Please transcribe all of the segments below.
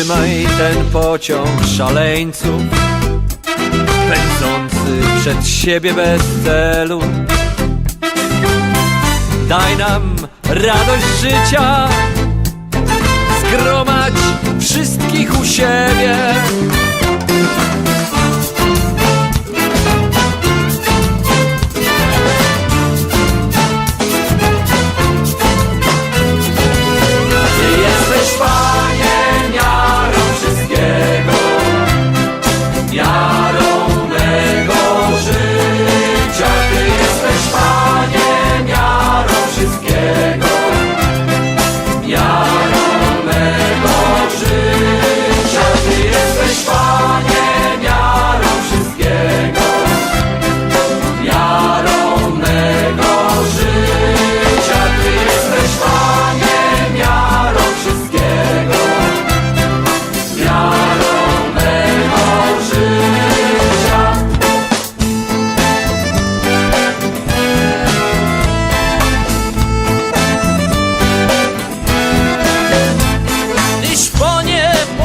Zatrzymaj ten pociąg szaleńców Pędzący przed siebie bez celu. Daj nam radość życia Zgromadź wszystkich u siebie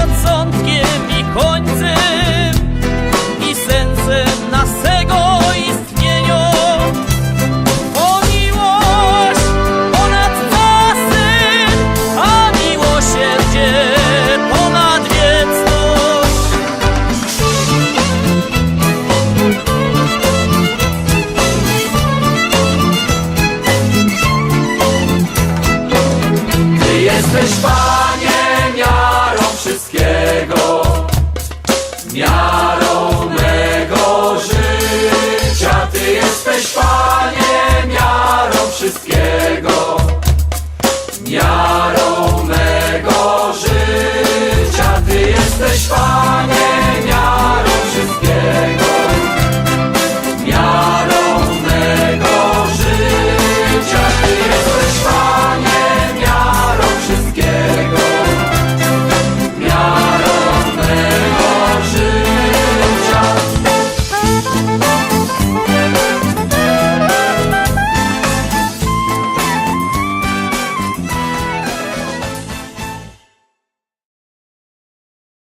początkiem i końcem i sensem naszego istnienia. O miłość ponad czasy, a miłosierdzie ponad wieczność. Ty jesteś Panie wszystkiego miarą mego życia. Ty jesteś Pan.